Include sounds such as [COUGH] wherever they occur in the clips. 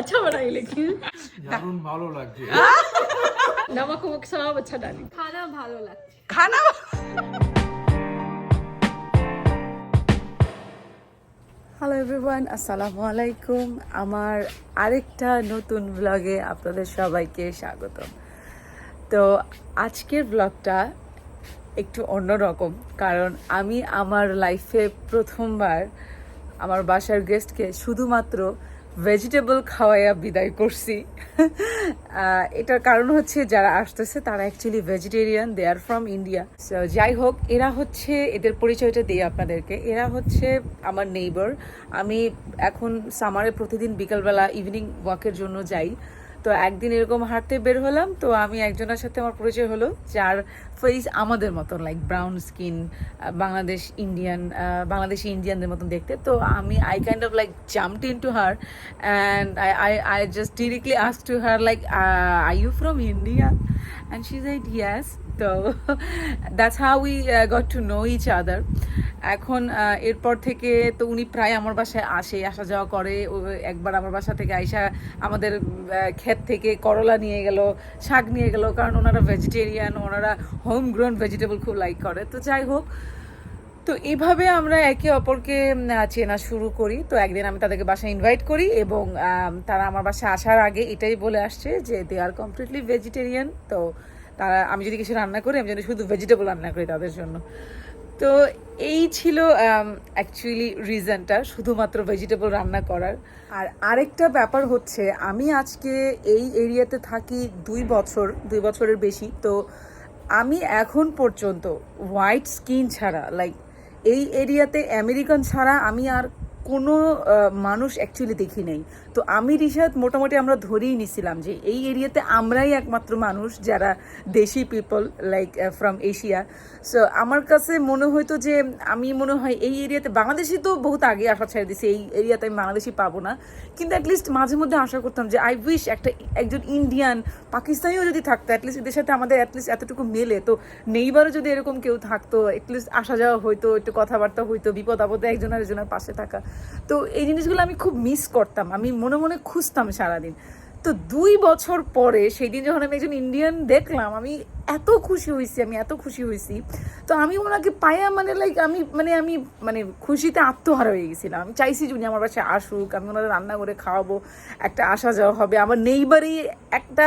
अच्छा बनाई लेकिन দারুণ ভালো লাগছে नमक वमक सब अच्छा डाली खाना ভালো লাগছে খানা হ্যালো এভরিওয়ান আসসালামু আলাইকুম আমার আরেকটা নতুন ব্লগে আপনাদের সবাইকে স্বাগতম তো আজকের ব্লগটা একটু অন্যরকম কারণ আমি আমার লাইফে প্রথমবার আমার বাসার গেস্টকে শুধুমাত্র ভেজিটেবল খাওয়াইয়া বিদায় করছি। এটার কারণ হচ্ছে যারা আসতেছে, তারা actually vegetarian they are from India so যাই হোক, এরা হচ্ছে, এদের পরিচয়টা দিই আপনাদেরকে। এরা হচ্ছে আমার নেইবার আমি এখন সামারে প্রতিদিন বিকালবেলা ইভিনিং ওয়াকের জন্য যাই। তো একদিন এরকম হাঁটতে বের হলাম, তো আমি একজনের সাথে আমার পরিচয় হলো, যার ফেস আমাদের মতন like brown skin Bangladesh Indian Bangladeshi ইন্ডিয়ানদের মতন দেখতে। তো আমি I kind of like jumped in to her and I I I just directly ask to her like I you from India and she said yes তো that's how we got to know each other এখন এরপর থেকে তো উনি প্রায় আমার বাসায় আসে, আসা যাওয়া করে। একবার আমার বাসা থেকে আইসা আমাদের ক্ষেত থেকে করলা নিয়ে গেল, শাক নিয়ে গেল, কারণ ওনারা ভেজিটেরিয়ান ওনারা হোম গ্রোন ভেজিটেবল খুব লাইক করে। তো যাই হোক, তো এইভাবে আমরা একে অপরকে চেনা শুরু করি। তো একদিন আমি তাদেরকে বাসায় ইনভাইট করি এবং তারা আমার বাসায় আসার আগে এটাই বলে আসছে যে দে আর কমপ্লিটলি ভেজিটেরিয়ান তো তারা, আমি যদি কিছু রান্না করি, আমি যদি শুধু ভেজিটেবল রান্না করি তাদের জন্য। তো এই ছিল অ্যাকচুয়ালি রিজনটা শুধুমাত্র ভেজিটেবল রান্না করার। আর আরেকটা ব্যাপার হচ্ছে, আমি আজকে এই এরিয়াতে থাকি দুই বছর, দুই বছরের বেশি, তো আমি এখন পর্যন্ত হোয়াইট স্কিন ছাড়া লাইক এই এরিয়াতে আমেরিকান ছাড়া আমি আর কোনো মানুষ অ্যাকচুয়ালি দেখি নাই। তো আমি, রিশাদ, মোটামুটি আমরা ধরেই নিছিলাম যে এই এরিয়াতে আমরাই একমাত্র মানুষ যারা desi people like from Asia so আমার কাছে মনে হতো যে আমি মনে হয় এই এরিয়াতে বাংলাদেশি তো বহুত আগে আসা ছেড়ে দিছি, এই এরিয়াতে আমি বাংলাদেশি পাবো না। কিন্তু অ্যাটলিস্ট মাঝে মধ্যে আশা করতাম যে আই উইশ একটা একজন ইন্ডিয়ান পাকিস্তানিও যদি থাকতো অ্যাটলিস্ট এদের সাথে আমাদের অ্যাটলিস্ট এতটুকু মেলে। তো নেইবারও যদি এরকম কেউ থাকতো অ্যাটলিস্ট আসা যাওয়া হইতো, একটু কথাবার্তা হইতো, বিপদ আপদে একজন আরেকজনের পাশে থাকা। তো এই জিনিসগুলো আমি খুব মিস করতাম। আমি মনে মনে খুঁজতাম সারাদিন। তো দুই বছর পরে সেই দিন যখন আমি একজন ইন্ডিয়ান দেখলাম, আমি এত খুশি হয়েছি আমি, এত খুশি হয়েছি। তো আমি ওনাকে পাইয়া মানে লাইক আমি মানে আমি মানে খুশিতে আত্মহারা হয়ে গেছিলাম। আমি চাইছি যে উনি আমার বাসায় আসুক, আমি ওনাদের রান্না করে খাওয়াবো, একটা আসা যাওয়া হবে। আমার নেইবারই একটা,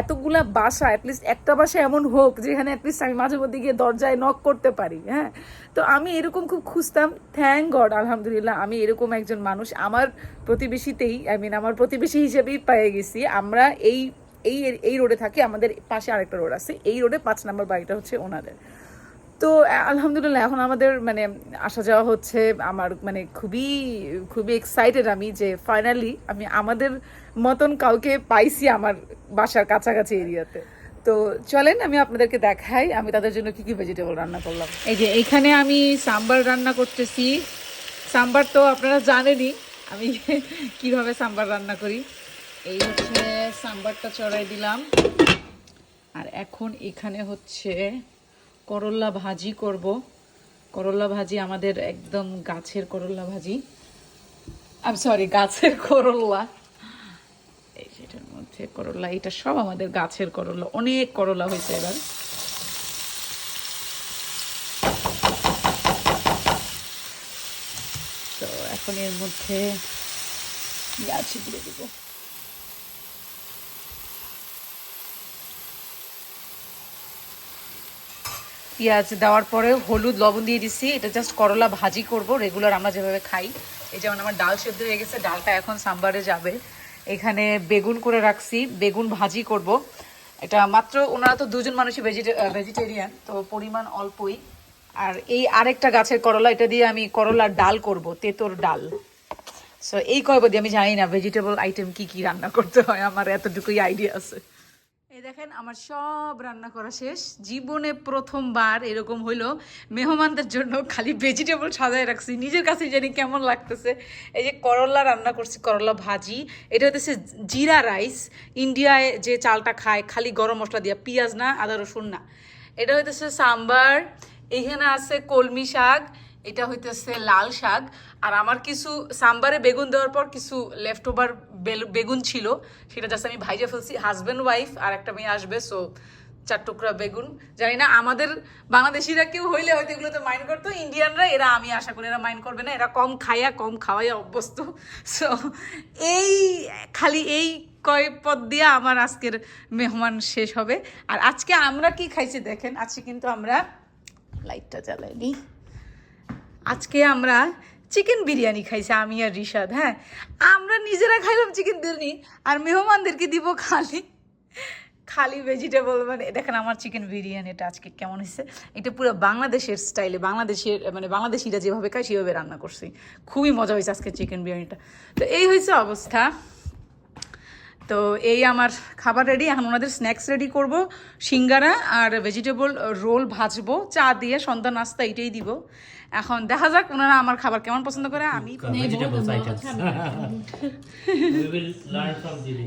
এতগুলা বাসা অ্যাটলিস্ট একটা বাসা এমন হোক, যেখানে অ্যাটলিস্ট আমি মাঝে মধ্যে গিয়ে দরজায় নক করতে পারি হ্যাঁ? তো আমি এরকম খুব খুঁজতাম। থ্যাংক গড আলহামদুলিল্লাহ, আমি এরকম একজন মানুষ। আমার প্রতিবেশীতেই আই মিন আমার প্রতিবেশী হিসেবেই পেয়ে গেছি। আমরা এই এই এই রোডে থাকে, আমাদের পাশে আরেকটা রোড আছে। এই রোডে পাঁচ নাম্বার বাড়িটা হচ্ছে ওনাদের। তো আলহামদুলিল্লাহ, এখন আমাদের মানে আসা যাওয়া হচ্ছে। আমার মানে খুবই খুবই এক্সাইটেড আমি যে ফাইনালি আমি আমাদের মতন কাউকে পাইছি আমার বাসার কাছাকাছি এরিয়াতে। তো, চলেন, আমি আপনাদেরকে দেখাই। আমি তাদের জন্য কি কি ভেজিটেবল রান্না করলাম। এই যে এইখানে আমি সাম্বার রান্না করতেছি। সাম্বার তো আপনারা জানেনই, আমি [LAUGHS] কীভাবে সাম্বার রান্না করি। এই হচ্ছে সাম্বারটা চড়াই দিলাম। আর এখন এখানে হচ্ছে করল্লা ভাজি করব। করল্লা ভাজি আমাদের একদম গাছের করল্লা ভাজি। আমি সরি গাছের করল্লা এই যেটার মধ্যে করল্লা এটা সব আমাদের গাছের করল্লা অনেক করলা হয়েছে এবার। তো এখন এর মধ্যে পেঁয়াজ দিয়ে দেবো। পেঁয়াজ দেওয়ার পরে হলুদ, লবণ দিয়ে দিছি। এটা জাস্ট করলা ভাজি করব রেগুলার আমরা যেভাবে খাই। এই যেমন আমার ডাল সেদ্ধ হয়ে গেছে, ডালটা এখন সাম্বারে যাবে। এখানে বেগুন করে রাখছি, বেগুন ভাজি করব। এটা মাত্র ওনারা তো দুজন মানুষই ভেজিটেরিয়ান তো পরিমাণ অল্পই। আর এই আরেকটা গাছের করলা, এটা দিয়ে আমি করলার ডাল করব, তেতোর ডাল। সো এই কয়ব দিয়ে আমি জানি না ভেজিটেবল আইটেম কি কি রান্না করতে হয়, আমার এতটুকুই আইডিয়া আছে। এই দেখেন, আমার সব রান্না করা শেষ। জীবনে প্রথমবার এরকম হইল। মেহমানদের জন্য খালি ভেজিটেবল সাজায় রাখছি। নিজের কাছে জানি কেমন লাগতেছে। এই যে করলা রান্না করছি, করলা ভাজি। এটা হচ্ছে জিরা রাইস। ইন্ডিয়ায় যে চালটা খায়, খালি গরম মশলা দিয়া, পেঁয়াজ না, আদা, রসুন না। এটা হইতেছে সাম্বার। এখানে আছে কলমি শাক। এটা হইতেছে লাল শাক। আর আমার কিছু সাম্বারে বেগুন দেওয়ার পর কিছু লেফট ওভার বেগুন ছিল। সেটা জাস্ট আমি ভাইজে ফেলছি। হাজব্যান্ড ওয়াইফ আর একটা মেয়ে আসবে সো চার টুকরা বেগুন। জানি না, আমাদের বাংলাদেশিরা কেউ হইলে হয়তো এগুলো তো মাইন্ড করতো। ইন্ডিয়ানরা এরা আমি আশা করি এরা মাইন্ড করবে না। এরা কম খাইয়া কম খাওয়াইয়া অভ্যস্ত। সো এই, খালি এই কয় পদ দিয়ে আমার আজকের মেহমান শেষ হবে। আর আজকে আমরা কি খাইছি দেখেন? আজকে কিন্তু আমরা লাইটটা জ্বালাইনি আজকে আমরা চিকেন বিরিয়ানি খাইছি আমি আর রিশাদ হ্যাঁ? আমরা নিজেরা খাইলাম চিকেন বিরিয়ানি আর মেহমানদেরকে দিব খালি খালি ভেজিটেবল মানে দেখেন আমার চিকেন বিরিয়ানিটা আজকে কেমন হয়েছে। এটা পুরো বাংলাদেশের স্টাইলে বাংলাদেশের মানে বাংলাদেশিরা যেভাবে খায়, সেভাবে রান্না করছি। খুবই মজা হয়েছে আজকে চিকেন বিরিয়ানিটা। তো এই হয়েছে অবস্থা। তো এই আমার খাবার রেডি এখন ওনাদের স্ন্যাক্স রেডি করব সিঙ্গারা আর ভেজিটেবল রোল ভাজবো চা দিয়ে সন্ধ্যা নাস্তা এটাই দিব। এখন দেখা যাক ওনারা আমার খাবার কেমন পছন্দ করে আমি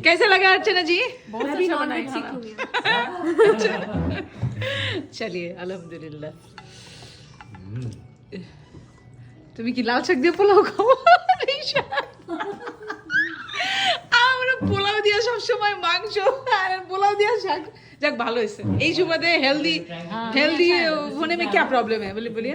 কেসে লাগা না জি চলিয়ে আলহামদুলিল্লাহ তুমি কি লাল শাক দিয়ে পোলাও খাব [LAUGHS] শাক যাক ভালো হয়েছে এই সুবাদে হেলদি হেলদি होने में क्या प्रॉब्लम है बोले बोलिए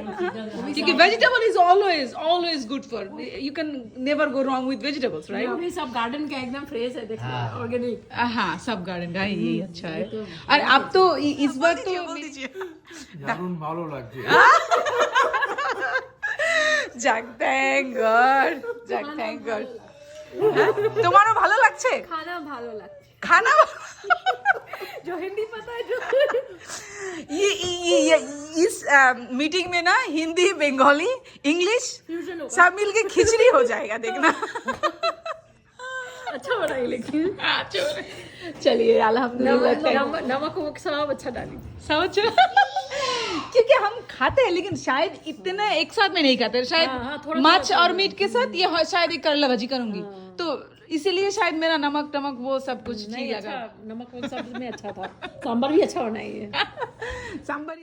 क्योंकि vegetable is always always good for you can never go wrong with vegetables right अभी सब गार्डन का एकदम फ्रेश है देखो ऑर्गेनिक हाँ सब गार्डन का यही अच्छा है और अब तो इ- इस बार तो দারুণ ভালো লাগছে [LAUGHS] যাক থ্যাংক গড যাক থ্যাংক গড তোমারও ভালো লাগছে खाना भालो लगता खाना जो हिंदी पता है जो ये, ये, ये इस आ, मीटिंग में ना हिंदी बंगाली इंग्लिश सब मिलके खिचड़ी हो जाएगा देखना। अच्छा बनाई लेकिन। चलिए अल्हम्दुलिल्लाह नमक वमक सब अच्छा डाली। समझ क्योंकि हम खाते हैं लेकिन शायद इतने एक साथ में नहीं खाते। शायद हाँ, हाँ, मच और मीट के साथ ये शायद एक करला भाजी करूँगी। तो इसीलिए शायद मेरा नमक टमक वो सब कुछ नहीं लगा अच्छा लगा। नमक वमक सब में अच्छा था। सांबर भी अच्छा बनाई है [LAUGHS] सांबर